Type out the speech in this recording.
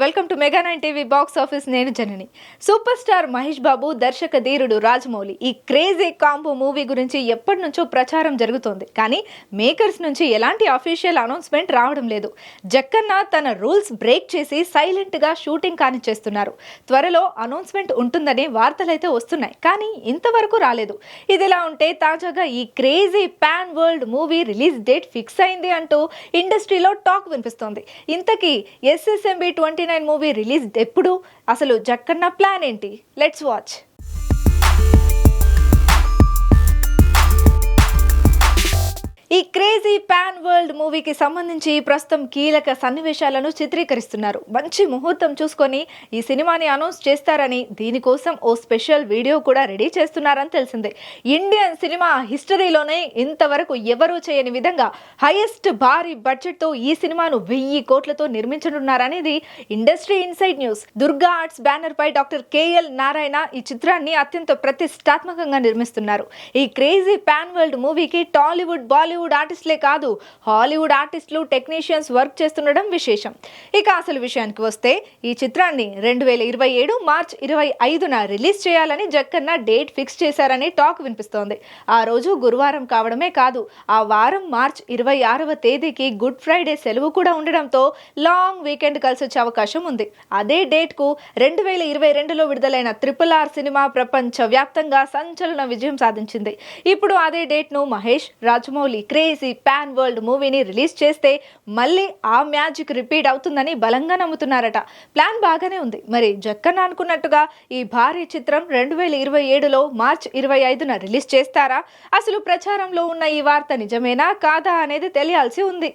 Welcome to mega nine TV box office నేను Janani. Super star Mahesh Babu దర్శక ధీరుడు రాజమౌళి. ఈ క్రేజీ కాంబో మూవీ గురించి ఎప్పటి నుంచో ప్రచారం జరుగుతోంది. కానీ మేకర్స్ నుంచి ఎలాంటి అఫీషియల్ అనౌన్స్మెంట్ రావడం లేదు. జక్కన్న తన రూల్స్ బ్రేక్ చేసి సైలెంట్గా షూటింగ్ కానిచ్చేస్తున్నారు. త్వరలో అనౌన్స్మెంట్ ఉంటుందనే వార్తలైతే వస్తున్నాయి. కానీ ఇంతవరకు రాలేదు. ఇదిలా ఉంటే తాజాగా ఈ crazy pan world movie release date fix అయింది అంటూ ఇండస్ట్రీలో టాక్ వినిపిస్తోంది. ఇంతకీ SSMB twenty nine movie release ఎప్పుడు? అసలు జక్కన్న ప్లాన్ ఏంటి? లెట్స్ వాచ్ ఈ క్రేజీ పాన్ వరల్డ్ మూవీకి సంబంధించి ప్రస్తుతం కీలక సన్నివేశాలను చిత్రీకరిస్తున్నారు. మంచి ముహూర్తం చూసుకొని ఈ సినిమాని అనౌన్స్ చేస్తారని దీనికోసం ఓ స్పెషల్ వీడియో కూడా రెడీ చేస్తున్నారని తెలిసిందే. ఇండియన్ సినిమా హిస్టరీలోనే ఇంతవరకు ఎవరూ చేయని విధంగా హైయెస్ట్ భారీ బడ్జెట్తో ఈ సినిమాను వెయ్యి కోట్లతో నిర్మించనున్నారనేది industry inside news. Durga arts banner పై డాక్టర్ కేఎల్ నారాయణ ఈ చిత్రాన్ని అత్యంత ప్రతిష్టాత్మకంగా నిర్మిస్తున్నారు. ఈ క్రేజీ పాన్ వరల్డ్ మూవీకి టాలీవుడ్ బాలీవుడ్ ఆర్టిస్టులే కాదు హాలీవుడ్ ఆర్టిస్టులు టెక్నీషియన్స్ వర్క్ చేస్తుండడం విశేషం. ఇక అసలు విషయానికి వస్తే ఈ చిత్రాన్ని రెండు వేల ఇరవై ఏడు మార్చ్ ఇరవై ఐదున రిలీజ్ చేయాలని జక్కన్న డేట్ ఫిక్స్ చేశారని టాక్ వినిపిస్తోంది. ఆ రోజు గురువారం కావడమే కాదు ఆ వారం మార్చ్ ఇరవై ఆరవ తేదీకి గుడ్ ఫ్రైడే సెలవు కూడా ఉండడంతో లాంగ్ వీకెండ్ కలిసి వచ్చే అవకాశం ఉంది. అదే డేట్కు రెండు వేల ఇరవై రెండులో విడుదలైన ట్రిపుల్ ఆర్ సినిమా ప్రపంచ వ్యాప్తంగా సంచలన విజయం సాధించింది. ఇప్పుడు అదే డేట్ను Mahesh Rajamouli crazy pan world మూవీని రిలీజ్ చేస్తే మళ్ళీ ఆ మ్యాజిక్ రిపీట్ అవుతుందని బలంగా నమ్ముతున్నారట. ప్లాన్ బాగానే ఉంది. మరి జక్కన్న అనుకున్నట్టుగా ఈ భారీ చిత్రం రెండు వేల ఇరవై ఏడులో మార్చ్ ఇరవై ఐదున రిలీజ్ చేస్తారా? అసలు ప్రచారంలో ఉన్న ఈ వార్త నిజమేనా కాదా అనేది తెలియాల్సి ఉంది.